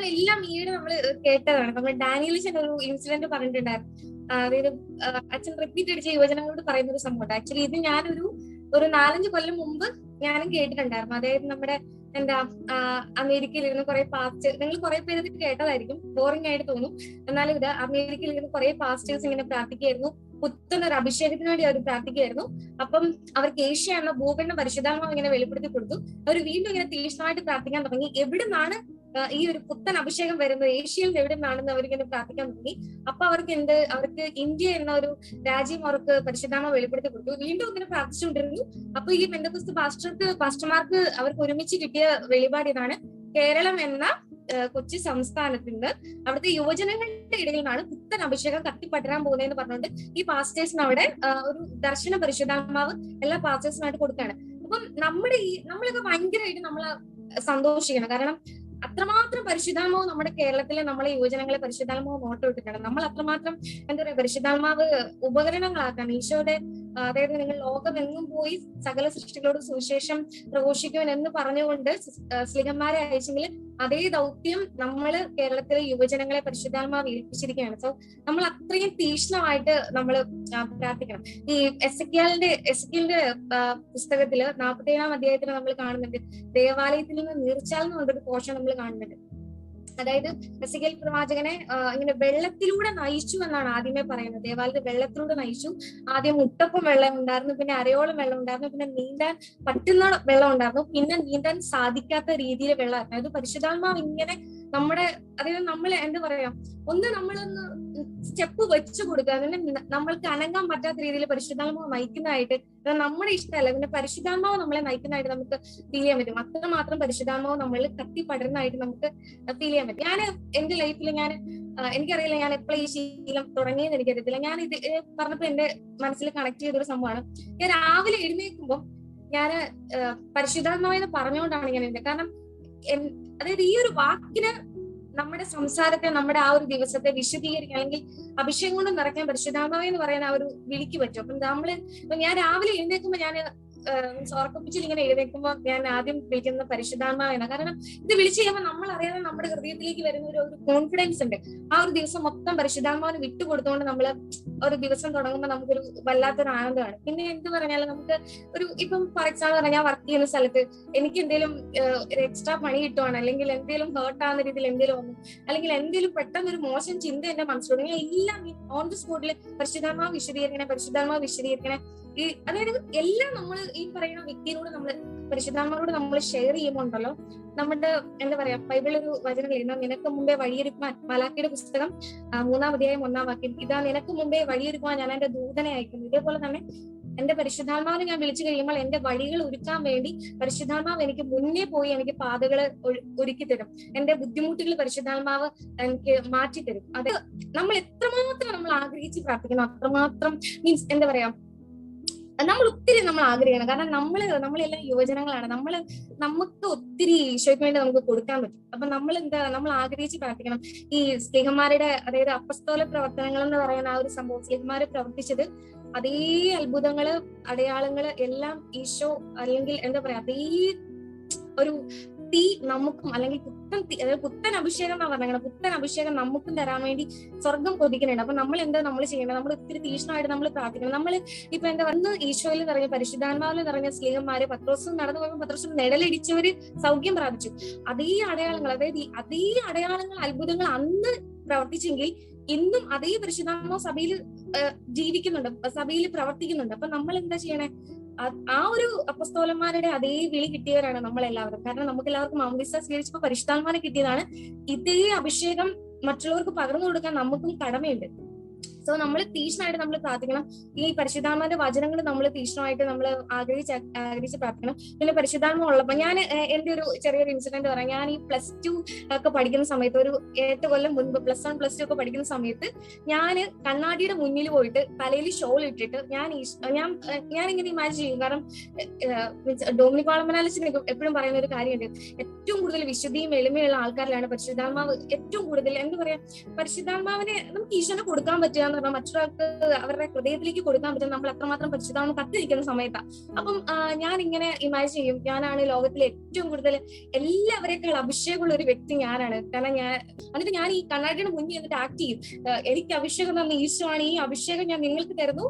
നമ്മളെല്ലാം ഈയിടെ നമ്മൾ കേട്ടതാണ്. നമ്മൾ ഡാനിയലിഷൻ ഒരു ഇൻസിഡന്റ് പറഞ്ഞിട്ടുണ്ടായിരുന്നു. അച്ഛൻ റിപ്പീറ്റ് അടിച്ച യുവജനങ്ങളോട് പറയുന്ന ഒരു സംഭവം ആക്ച്വലി ഇത് ഞാനൊരു ഒരു നാലഞ്ച് കൊല്ലം മുമ്പ് ഞാനും കേട്ടിട്ടുണ്ടായിരുന്നു. അതായത് നമ്മുടെ എന്താ അമേരിക്കയിൽ ഇരുന്ന് കുറെ പാസ്റ്റ് നിങ്ങൾ കുറെ പേര് ഇത് കേട്ടതായിരിക്കും. ബോറിംഗ് ആയിട്ട് തോന്നും. എന്നാലും ഇത് അമേരിക്കയിൽ ഇരുന്ന് കുറെ പാസ്റ്റേഴ്സ് ഇങ്ങനെ പ്രാർത്ഥിക്കുകയായിരുന്നു. പുത്തൻ ഒരു അഭിഷേകത്തിന് വേണ്ടി അവർ പ്രാർത്ഥിക്കുകയായിരുന്നു. അപ്പം അവർക്ക് ഏഷ്യ എന്ന ഭൂഖണ്ഡ പരിശുദ്ധാത്മാവ് ഇങ്ങനെ വെളിപ്പെടുത്തി കൊടുത്തു. അവർ വീണ്ടും ഇങ്ങനെ തീക്ഷണമായിട്ട് പ്രാർത്ഥിക്കാൻ തുടങ്ങി. എവിടെ നിന്നാണ് ഈ ഒരു പുത്തൻ അഭിഷേകം വരുന്നത് ഏഷ്യയിൽ എവിടെ നിന്നാണെന്ന് അവരിങ്ങനെ പ്രാർത്ഥിക്കാൻ തുടങ്ങി. അപ്പൊ അവർക്ക് എന്ത് അവർക്ക് ഇന്ത്യ എന്ന ഒരു രാജ്യം അവർക്ക് പരിശുദ്ധാമ വെളിപ്പെടുത്തി കൊടുത്തു. വീണ്ടും ഇങ്ങനെ പ്രാർത്ഥിച്ചുകൊണ്ടിരുന്നു. അപ്പൊ ഈ പെന്തക്കുസ്ത് പാസ്റ്റർക്ക് പാസ്റ്റർമാർക്ക് അവർക്ക് ഒരുമിച്ച് കിട്ടിയ വെളിപാട് ഇതാണ്. കേരളം എന്ന കൊച്ചി സംസ്ഥാനത്തിന് അവിടുത്തെ യുവജനങ്ങളുടെ ഇടയിൽ നിന്നാണ് പുത്തൻ അഭിഷേകം കത്തിപ്പടരാൻ പോകുന്നതെന്ന് പറഞ്ഞുകൊണ്ട് ഈ പാസ്റ്റേഴ്സിന് അവിടെ ഒരു ദർശന പരിശുദ്ധാത്മാവ് എല്ലാ പാസ്റ്റേഴ്സിനായിട്ട് കൊടുക്കുകയാണ്. അപ്പം നമ്മുടെ ഈ നമ്മളൊക്കെ ഭയങ്കരമായിട്ട് നമ്മൾ സന്തോഷിക്കണം. കാരണം അത്രമാത്രം പരിശുദ്ധാത്മാവ് നമ്മുടെ കേരളത്തിലെ നമ്മളെ യുവജനങ്ങളെ പരിശുദ്ധാത്മാവ് മോട്ടോ ഇട്ടിട്ടുണ്ട്. നമ്മൾ അത്രമാത്രം എന്താ പറയാ പരിശുദ്ധാത്മാവ് ഉപകരണങ്ങളാക്കാണ് ഈശോയുടെ അതായത് നിങ്ങൾ ലോകമെങ്ങും പോയി സകല സൃഷ്ടികളോട് സുവിശേഷം പ്രഘോഷിക്കുവാൻ എന്ന് പറഞ്ഞുകൊണ്ട് സ്ലിഹന്മാരെ അയച്ചെങ്കിൽ അതേ ദൗത്യം നമ്മൾ കേരളത്തിലെ യുവജനങ്ങളെ പരിശുദ്ധാത്മാവ് ഏൽപ്പിച്ചിരിക്കുകയാണ്. സോ നമ്മൾ അത്രയും തീക്ഷ്ണമായിട്ട് നമ്മൾ പ്രാർത്ഥിക്കണം. ഈ എസ് എക്കിയാലിന്റെ എസ് എക്കിയലിന്റെ പുസ്തകത്തിൽ നാൽപ്പത്തേഴാം അധ്യായത്തിൽ നമ്മൾ കാണുന്നുണ്ട് ദേവാലയത്തിൽ നിന്ന് നീർച്ചാൽ എന്ന് പോഷൻ നമ്മൾ കാണുന്നുണ്ട്. അതായത് എസികൽ പ്രവാചകനെ ഇങ്ങനെ വെള്ളത്തിലൂടെ നയിച്ചു എന്നാണ് ആദ്യമേ പറയുന്നത്. ദേവാലയത്തിൽ വെള്ളത്തിലൂടെ നയിച്ചു. ആദ്യം മുട്ടപ്പം വെള്ളം ഉണ്ടായിരുന്നു പിന്നെ അരയോളം വെള്ളം ഉണ്ടായിരുന്നു പിന്നെ നീന്താൻ പറ്റുന്ന വെള്ളം ഉണ്ടായിരുന്നു. പിന്നെ നീന്താൻ സാധിക്കാത്ത രീതിയിൽ വെള്ളം അതായത് പരിശുദ്ധാത്മാവ് ഇങ്ങനെ നമ്മുടെ അതായത് നമ്മൾ എന്താ പറയാ? ഒന്ന് നമ്മളൊന്ന് സ്റ്റെപ്പ് വെച്ചു കൊടുക്കുക. അതിന് ന- നമ്മൾക്ക് അനങ്ങാൻ പറ്റാത്ത രീതിയിൽ പരിശുദ്ധാത്മാവ് നയിക്കുന്നതായിട്ട് നമ്മുടെ ഇഷ്ടമല്ല. പിന്നെ പരിശുദ്ധാത്മാവ് നമ്മളെ നയിക്കുന്നതായിട്ട് നമുക്ക് ഫീൽ ചെയ്യാൻ പറ്റും. അത്രമാത്രം പരിശുദ്ധാത്മാവ് നമ്മൾ കത്തി പടരുന്നതായിട്ട് നമുക്ക് ഫീൽ ചെയ്യാൻ പറ്റും. ഞാൻ എന്റെ ലൈഫിൽ ഞാൻ എനിക്കറിയില്ല ഞാൻ എപ്പോഴും ഈ ശീലം തുടങ്ങിയെന്ന് എനിക്കറിയത്തില്ല. ഞാൻ ഇത് പറഞ്ഞപ്പോ എന്റെ മനസ്സിൽ കണക്ട് ചെയ്തൊരു സംഭവമാണ്. ഞാൻ രാവിലെ എഴുന്നേൽക്കുമ്പോൾ ഞാൻ പരിശുദ്ധാത്മാവെന്ന് പറഞ്ഞുകൊണ്ടാണ് ഞാൻ എന്റെ കാരണം അതായത് ഈ ഒരു വാക്കിന് നമ്മുടെ സംസാരത്തെ നമ്മുടെ ആ ഒരു ദിവസത്തെ വിശദീകരിക്കാൻ അല്ലെങ്കിൽ അഭിഷേകം കൊണ്ട് നിറയ്ക്കാൻ പരിശുദ്ധാത്മാവെ എന്ന് പറയാൻ ആ ഒരു വിളിക്ക് പറ്റും. അപ്പൊ ഇപ്പൊ ഞാൻ രാവിലെ എഴുന്നേൽക്കുമ്പോ ഞാൻ ഓർക്കപ്പിച്ചിൽ ഇങ്ങനെ എഴുന്നേൽക്കുമ്പോൾ ഞാൻ ആദ്യം വിളിക്കുന്ന പരിശുദ്ധാത്മാവെന്ന കാരണം ഇത് വിളിച്ചു കഴിയുമ്പോൾ നമ്മൾ അറിയാതെ നമ്മുടെ ഹൃദയത്തിലേക്ക് വരുന്ന ഒരു ഒരു കോൺഫിഡൻസ് ഉണ്ട്. ആ ഒരു ദിവസം മൊത്തം പരിശുദ്ധാത്മാവിന് വിട്ടുകൊടുത്തുകൊണ്ട് നമ്മൾ ഒരു ദിവസം തുടങ്ങുമ്പോൾ നമുക്കൊരു വല്ലാത്തൊരു ആനന്ദമാണ്. പിന്നെ എന്ത് പറഞ്ഞാലും നമുക്ക് ഒരു ഇപ്പം ഫോർ എക്സാമ്പിൾ പറഞ്ഞാൽ ഞാൻ വർക്ക് ചെയ്യുന്ന സ്ഥലത്ത് എനിക്ക് എന്തെങ്കിലും ഒരു എക്സ്ട്രാ പണി കിട്ടുവാണ് അല്ലെങ്കിൽ എന്തെങ്കിലും ഹേർട്ട് ആവുന്ന രീതിയിൽ എന്തെങ്കിലും ഒന്നും അല്ലെങ്കിൽ എന്തെങ്കിലും പെട്ടെന്ന് ഒരു മോശം ചിന്ത എന്റെ മനസ്സിലോട്ട് എല്ലാം ഓൺ ദി സ്പോട്ടിൽ പരിശുദ്ധാത്മാവ് വിശദീകരിക്കണേ പരിശുദ്ധാത്മാവ് വിശദീകരിക്കണേ. ഈ അതായത് എല്ലാം നമ്മൾ ഈ പറയുന്ന വ്യക്തിയോട് നമ്മൾ പരിശുദ്ധാമ്മയോട് നമ്മൾ ഷെയർ ചെയ്യുമ്പോണ്ടല്ലോ നമ്മുടെ എന്താ പറയാ ബൈബിളിൽ ഒരു വചനം എഴുതാം നിനക്ക് മുമ്പേ വഴിയൊരുക്കുവാൻ മലാക്കിയുടെ പുസ്തകം മൂന്നാം അധ്യായം ഒന്നാം വാക്യം ഇതാ നിനക്ക് മുമ്പേ വഴിയൊരുക്കുവാൻ ഞാൻ എന്റെ ദൂതനെ അയക്കുന്നു. ഇതേപോലെ തന്നെ എന്റെ പരിശുദ്ധാത്മാവിനെ ഞാൻ വിളിച്ചു കഴിയുമ്പോൾ എന്റെ വഴികൾ ഒരുക്കാൻ വേണ്ടി പരിശുദ്ധാത്മാവ് എനിക്ക് മുന്നേ പോയി എനിക്ക് പാതകൾ ഒരുക്കി തരും എന്റെ ബുദ്ധിമുട്ടുകൾ പരിശുദ്ധാത്മാവ് എനിക്ക് മാറ്റി തരും അത് നമ്മൾ എത്രമാത്രം നമ്മൾ ആഗ്രഹിച്ച് പ്രാർത്ഥിക്കണം അത്രമാത്രം മീൻസ് എന്താ പറയാ നമ്മൾ ഒത്തിരി നമ്മൾ ആഗ്രഹിക്കണം. കാരണം നമ്മൾ നമ്മളെല്ലാം യുവജനങ്ങളാണ്. നമ്മൾ നമുക്ക് ഒത്തിരി ഈശോയ്ക്ക് വേണ്ടി നമുക്ക് കൊടുക്കാൻ പറ്റും. അപ്പൊ നമ്മൾ എന്താ നമ്മൾ ആഗ്രഹിച്ച് പ്രാർത്ഥിക്കണം. ഈ സ്ലിഹന്മാരുടെ അതായത് അപ്പസ്തോല പ്രവർത്തനങ്ങൾ എന്ന് പറയുന്ന ആ ഒരു സംഭവം സ്നേഹന്മാരെ പ്രവർത്തിച്ചത് അതേ അത്ഭുതങ്ങൾ അടയാളങ്ങൾ എല്ലാം ഈശോ അല്ലെങ്കിൽ എന്താ പറയാ അതേ ഒരു തീ നമുക്കും അല്ലെങ്കിൽ പുത്തൻ തീ അതായത് പുത്തൻ അഭിഷേകം എന്നാ പറഞ്ഞത്. പുത്തൻ അഭിഷേകം നമുക്കും തരാൻ വേണ്ടി സ്വർഗം കൊതിക്കുന്നുണ്ട്. അപ്പൊ നമ്മൾ എന്താ നമ്മൾ ചെയ്യേണ്ടത്? നമ്മൾ ഒത്തിരി തീഷ്ണമായിട്ട് നമ്മൾ പ്രാർത്ഥിക്കണം. നമ്മൾ ഇപ്പൊ എന്താ വന്ന് ഈശോയിൽ നിറഞ്ഞ പരിശുദ്ധാത്മാവിൽ നിറഞ്ഞ സ്ത്രീകന്മാര് പത്രോസും നടന്നു പോയപ്പോൾ പത്രോസും നിഴലടിച്ചവര് സൗഖ്യം പ്രാപിച്ചു. അതേ അടയാളങ്ങൾ അതായത് അതേ അടയാളങ്ങൾ അത്ഭുതങ്ങൾ അന്ന് പ്രവർത്തിച്ചെങ്കിൽ ഇന്നും അതേ പരിശുദ്ധാത്മാവ് സഭയിൽ ജീവിക്കുന്നുണ്ട്. സഭയിൽ പ്രവർത്തിക്കുന്നുണ്ട്. അപ്പൊ നമ്മൾ എന്താ ചെയ്യണേ? ആ- ഒരു അപ്പസ്തോലന്മാരുടെ അതേ വിളി കിട്ടിയവരാണ് നമ്മൾ എല്ലാവരും കാരണം നമുക്ക് എല്ലാവർക്കും മാമോദിസ സ്വീകരിച്ചപ്പോ പരിഷ്ഠാന്മാരെ കിട്ടിയതാണ്. ഇതേ അഭിഷേകം മറ്റുള്ളവർക്ക് പകർന്നു കൊടുക്കാൻ നമുക്കും കടമയുണ്ട്. സോ നമ്മൾ തീഷ്ണമായിട്ട് നമ്മൾ പ്രാർത്ഥിക്കണം. ഈ പരിശുദ്ധാത്മാന്റെ വചനങ്ങൾ നമ്മൾ തീഷ്ണമായിട്ട് നമ്മൾ ആഗ്രഹിച്ച് ആഗ്രഹിച്ച് പ്രാർത്ഥിക്കണം. പിന്നെ പരിശുദ്ധാത്മ ഉള്ളപ്പോൾ ഞാൻ എന്റെ ഒരു ചെറിയൊരു ഇൻസിഡന്റ് പറയാം. ഞാൻ ഈ പ്ലസ് ടു ഒക്കെ പഠിക്കുന്ന സമയത്ത് ഒരു എട്ട് കൊല്ലം മുൻപ് പ്ലസ് വൺ പ്ലസ് ടു ഒക്കെ പഠിക്കുന്ന സമയത്ത് ഞാൻ കണ്ണാടിയുടെ മുന്നിൽ പോയിട്ട് തലയിൽ ഷോൾ ഇട്ടിട്ട് ഞാൻ ഞാൻ ഞാൻ ഇങ്ങനെ ഇമാജിൻ ചെയ്യും. കാരണം ഡോമിനിക് പാളമനാലിസിന് എപ്പോഴും പറയുന്ന ഒരു കാര്യമുണ്ട്. ഏറ്റവും കൂടുതൽ വിശുദ്ധിയും എളിമയുള്ള ആൾക്കാരിലാണ് പരിശുദ്ധാത്മാവ്. ഏറ്റവും കൂടുതൽ എന്താ പറയാ പരിശുദ്ധാത്മാവിനെ നമുക്ക് ഈശ്വരനെ കൊടുക്കാൻ പറ്റുക. എന്ന് പറഞ്ഞാൽ മറ്റൊരാൾക്ക് അവരുടെ ഹൃദയത്തിലേക്ക് കൊടുക്കാൻ പറ്റും നമ്മൾ എത്രമാത്രം പരിശുദ്ധമാണ് കത്തിരിക്കുന്ന സമയത്താണ് അപ്പം ഞാൻ ഇങ്ങനെ ഇമാജിൻ ചെയ്യും. ഞാനാണ് ലോകത്തിലെ ഏറ്റവും കൂടുതൽ എല്ലാവരെക്കാൾ അഭിഷേകമുള്ള ഒരു വ്യക്തി ഞാനാണ്. കാരണം ഞാൻ എന്നിട്ട് ഞാൻ ഈ കണ്ണാടിയുടെ മുന്നിൽ എന്നിട്ട് ആക്ട് ചെയ്യും. എനിക്ക് അഭിഷേകം തന്ന ആണ് ഈ അഭിഷേകം ഞാൻ നിങ്ങൾക്ക് തരുന്നു.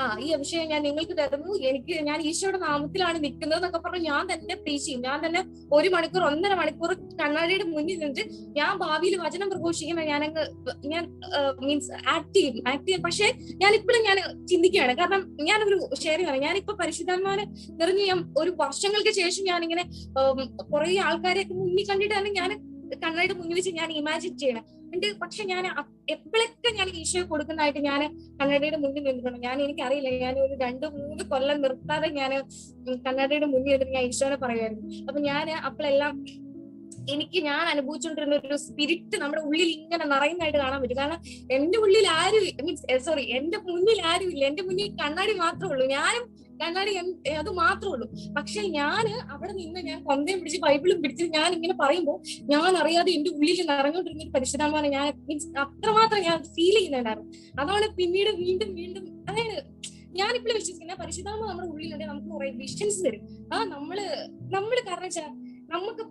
ആ ഈ അഭിഷേകം ഞാൻ നിങ്ങൾക്ക് തരുന്നു. എനിക്ക് ഞാൻ ഈശോയുടെ നാമത്തിലാണ് നിൽക്കുന്നത് എന്നൊക്കെ പറഞ്ഞ് ഞാൻ തന്നെ പ്രീച്ച് ചെയ്യും. ഞാൻ തന്നെ ഒരു മണിക്കൂർ ഒന്നര മണിക്കൂർ കണ്ണാടിയുടെ മുന്നിൽ നിന്നിട്ട് ഞാൻ ഭാവിയിൽ വചനം പ്രഘോഷിക്കുന്ന ഞാനങ്ങ് ഞാൻ മീൻസ് ആക്ട് ചെയ്യും. ആക്ട് ചെയ്യും. പക്ഷെ ഞാൻ ഇപ്പോഴും ഞാൻ ചിന്തിക്കുകയാണ്. കാരണം ഞാൻ ഒരു ഷെയറിംഗ് ആണ് ഞാനിപ്പോ പരിശുദ്ധന്മാരെ നിറഞ്ഞ് ഞാൻ ഒരു വർഷങ്ങൾക്ക് ശേഷം ഇങ്ങനെ കുറെ ആൾക്കാരെയൊക്കെ മുന്നിൽ കണ്ടിട്ടാണ് ഞാൻ കണ്ണാടിയുടെ മുന്നിൽ വെച്ച് ഞാൻ ഇമാജിൻ ചെയ്യണം. ഉണ്ട് പക്ഷെ ഞാൻ എപ്പോഴൊക്കെ ഞാൻ ഈശോയെ കൊടുക്കുന്നതായിട്ട് ഞാൻ കണ്ണാടിയുടെ മുന്നിൽ നിന്നിട്ടുണ്ട്. ഞാൻ എനിക്കറിയില്ല. ഞാൻ ഒരു രണ്ട് മൂന്ന് കൊല്ലം നിർത്താതെ ഞാൻ കണ്ണാടിയുടെ മുന്നിൽ നിന്നിട്ട് ഞാൻ ഈശോനെ പറയുമായിരുന്നു. അപ്പൊ ഞാൻ അപ്പോഴെല്ലാം എനിക്ക് ഞാൻ അനുഭവിച്ചുകൊണ്ടിരുന്ന ഒരു സ്പിരിറ്റ് നമ്മുടെ ഉള്ളിൽ ഇങ്ങനെ നിറയുന്നതായിട്ട് കാണാൻ പറ്റും. കാരണം എന്റെ ഉള്ളിൽ ആരും മീൻസ് സോറി എന്റെ മുന്നിൽ ആരും ഇല്ല. എന്റെ മുന്നിൽ കണ്ണാടി മാത്രമേ ഉള്ളൂ. ഞാനും കണ്ണാടി അത് മാത്രമേ ഉള്ളൂ. പക്ഷെ ഞാൻ അവിടെ നിന്ന് ഞാൻ പന്തയും പിടിച്ച് ബൈബിളും പിടിച്ച് ഞാൻ ഇങ്ങനെ പറയുമ്പോൾ ഞാൻ അറിയാതെ എന്റെ ഉള്ളിൽ നിറഞ്ഞുകൊണ്ടിരുന്ന പരിശുദ്ധമാണ് ഞാൻ മീൻസ് അത്രമാത്രം ഞാൻ ഫീൽ ചെയ്യുന്നുണ്ടായിരുന്നു. അതാണ് പിന്നീട് വീണ്ടും വീണ്ടും അതായത് ഞാനിപ്പോഴും വിശ്വസിക്കുന്ന പരിശുദ്ധാമ നമ്മുടെ ഉള്ളിലുണ്ടെങ്കിൽ നമുക്ക് കുറെ വിഷൻസ് തരും ആ നമ്മൾ നമ്മൾ കാരണം വെച്ചാൽ നമുക്ക്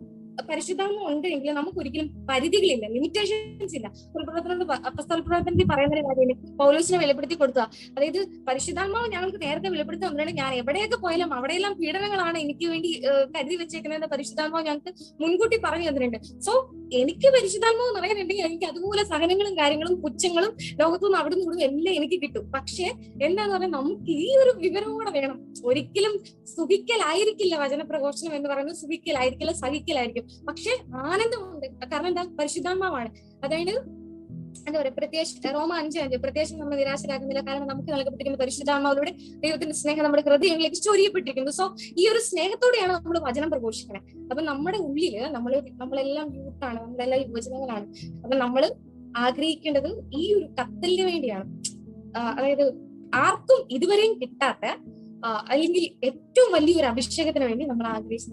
പരിശുദ്ധാമ ഉണ്ടെങ്കിൽ നമുക്ക് ഒരിക്കലും പരിധികളില്ല ലിമിറ്റേഷൻസ് ഇല്ല പ്രവർത്തനത്തിൽ പറയുന്ന ഒരു കാര്യമില്ല? പൗലോസിനെ വെളിപ്പെടുത്തി കൊടുക്കുക. അതായത് പരിശുദ്ധാത്മാവ് ഞങ്ങൾക്ക് നേരത്തെ വെളിപ്പെടുത്തി തന്നിട്ടുണ്ട്. ഞാൻ എവിടെയൊക്കെ പോയാലും അവിടെയെല്ലാം പീഡനങ്ങളാണ് എനിക്ക് വേണ്ടി കരുതി വെച്ചേക്കുന്നത് പരിശുദ്ധാത്മാവ് ഞങ്ങൾക്ക് മുൻകൂട്ടി പറഞ്ഞു തന്നിട്ടുണ്ട്. സോ എനിക്ക് പരിശുദ്ധാത്മാവ് നിറയാനുണ്ടെങ്കിൽ എനിക്ക് അതുപോലെ സഹനങ്ങളും കാര്യങ്ങളും പുച്ഛങ്ങളും ലോകത്തുനിന്ന് അവിടെ നിന്നും എല്ലാം എനിക്ക് കിട്ടും. പക്ഷെ എന്താന്ന് പറഞ്ഞാൽ നമുക്ക് ഈ ഒരു വിവരം കൂടെ വേണം. ഒരിക്കലും സുഖിക്കലായിരിക്കില്ല വചനപ്രഘോഷണം എന്ന് പറയുന്നത് സുഖിക്കലായിരിക്കില്ല സഹിക്കലായിരിക്കും പക്ഷെ ആനന്ദമുണ്ട്. കാരണം എന്താ? പരിശുദ്ധാത്മാവാണ്. അതായത് എന്താ പറയാ പ്രത്യേക റോമ അഞ്ച് അഞ്ച് പ്രത്യേകിച്ച് നമ്മൾ നിരാശരാകുന്നില്ല. കാരണം നമുക്ക് നൽകപ്പെട്ടിരിക്കുന്ന പരിശുദ്ധാത്മാവിലൂടെ ദൈവത്തിന്റെ സ്നേഹം നമ്മുടെ ഹൃദയങ്ങളിലേക്ക് ചൊരിയപ്പെട്ടിരിക്കുന്നു. സോ ഈ ഒരു സ്നേഹത്തോടെയാണ് നമ്മൾ വചനം പ്രഘോഷിക്കുന്നത് അപ്പൊ നമ്മുടെ ഉള്ളിൽ നമ്മൾ നമ്മളെല്ലാം യൂത്താണ് നമ്മളെല്ലാം യുവജനങ്ങളാണ്. അപ്പൊ നമ്മൾ ആഗ്രഹിക്കേണ്ടത് ഈ ഒരു കത്തലിന് വേണ്ടിയാണ്. അതായത് ആർക്കും ഇതുവരെയും കിട്ടാത്ത അല്ലെങ്കിൽ ഏറ്റവും വലിയൊരു അഭിഷേകത്തിന് വേണ്ടി നമ്മൾ ആഗ്രഹിച്ചു